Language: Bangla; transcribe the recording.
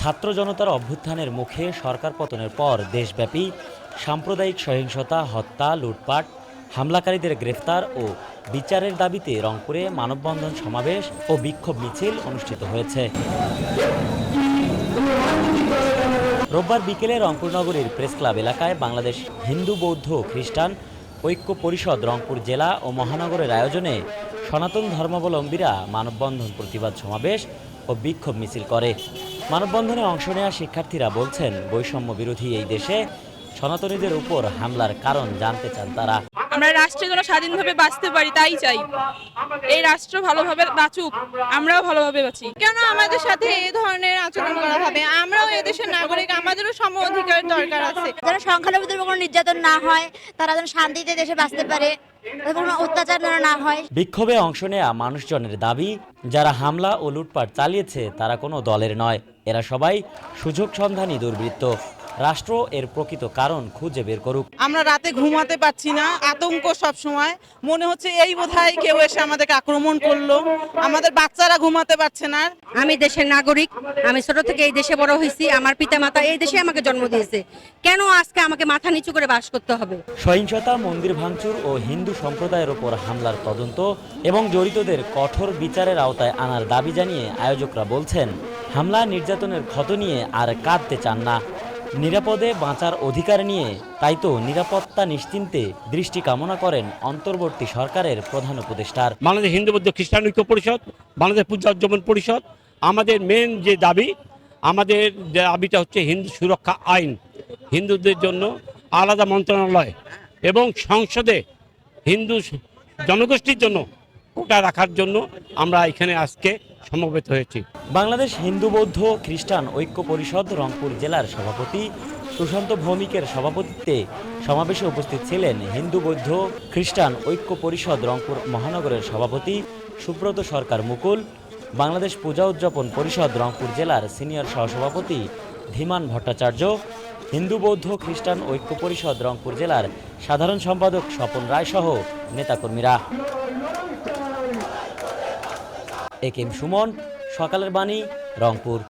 ছাত্র জনতার অভ্যুত্থানের মুখে সরকার পতনের পর দেশব্যাপী সাম্প্রদায়িক সহিংসতা, হত্যা, লুটপাট, হামলাকারীদের গ্রেফতার ও বিচারের দাবিতে রংপুরে মানববন্ধন সমাবেশ ও বিক্ষোভ মিছিল অনুষ্ঠিত হয়েছে। রোববার বিকেলে রংপুর নগরীর প্রেস ক্লাব এলাকায় বাংলাদেশ হিন্দু, বৌদ্ধ খ্রিস্টান ঐক্য পরিষদ রংপুর জেলা ও মহানগরের আয়োজনে সনাতন ধর্মাবলম্বীরা মানববন্ধন প্রতিবাদ সমাবেশ ও বিক্ষোভ মিছিল করে। মানববন্ধনে অংশ নেওয়া শিক্ষার্থীরা বলছেন বৈষম্য বিরোধী এই দেশে সনাতনীদের উপর হামলার কারণ জানতে চান তারা। আমরা রাষ্ট্রে যেন স্বাধীনভাবে বাঁচতে পারি তাই চাই। এই রাষ্ট্র ভালোভাবে বাঁচুক আমরাও ভালোভাবে বাঁচি। কেন আমাদের সাথে এই ধরনের আচরণ করা হবে? আমরাও এদেশের নাগরিক আমাদেরও সম অধিকার দরকার আছে। যেন সংখ্যালঘুদের উপর কোনো নির্যাতন না হয় তারা যেন শান্তিতে দেশে বাঁচতে পারে। বিক্ষোভে অংশ নেয়া মানুষজনের দাবি, যারা হামলা ও লুটপাট চালিয়েছে, তারা কোনো দলের নয়। এরা সবাই সুযোগ সন্ধানী দুর্বৃত্ত। রাষ্ট্র এর প্রকৃত কারণ খুঁজে বের করুক। আমরা রাতে ঘুমাতে পারছি না আতঙ্ক সব সময় মনে হচ্ছে এই বোধহয় কেউ এসে আমাদেরকে আক্রমণ করল। আমাদের বাচ্চারা ঘুমাতে পারছে না। আমি দেশের নাগরিক আমি ছোট থেকে এই দেশে বড় হয়েছি আমার পিতা মাতা এই দেশে আমাকে জন্ম দিয়েছে। কেন আজকে আমাকে মাথা নিচু করে বাস করতে হবে? সহিংসতা মন্দির ভাঙচুর ও হিন্দু সম্প্রদায়ের ওপর হামলার তদন্ত এবং জড়িতদের কঠোর বিচারের আওতায় আনার দাবি জানিয়ে আয়োজকরা বলছেন হামলা নির্যাতনের ক্ষত নিয়ে আর কাঁদতে চান না। নিরাপদে বাঁচার অধিকার নিয়ে তাই তো নিরাপত্তা নিশ্চিন্তে দৃষ্টি কামনা করেন অন্তর্বর্তী সরকারের প্রধান উপদেষ্টার। বাংলাদেশ হিন্দু বৌদ্ধ খ্রিস্টান ঐক্য পরিষদ, বাংলাদেশ পূজা উদযাপন পরিষদ, আমাদের মেন যে দাবি, আমাদের দাবিটা হচ্ছে হিন্দু সুরক্ষা আইন, হিন্দুদের জন্য আলাদা মন্ত্রণালয় এবং সংসদে হিন্দু জনগোষ্ঠীর জন্য কোটা রাখার জন্য আমরা এখানে আজকে সমবেত হয়েছি। বাংলাদেশ হিন্দু বৌদ্ধ খ্রিস্টান ঐক্য পরিষদ রংপুর জেলার সভাপতি সুশান্ত ভৌমিকের সভাপতিত্বে সমাবেশে উপস্থিত ছিলেন হিন্দু বৌদ্ধ খ্রিস্টান ঐক্য পরিষদ রংপুর মহানগরের সভাপতি সুব্রত সরকার মুকুল, বাংলাদেশ পূজা উদযাপন পরিষদ রংপুর জেলার সিনিয়র সহসভাপতি ধীমান ভট্টাচার্য, হিন্দু বৌদ্ধ খ্রিস্টান ঐক্য পরিষদ রংপুর জেলার সাধারণ সম্পাদক স্বপন রায় সহ নেতাকর্মীরা। এ কেম সুমন সকালের বাণী রংপুর।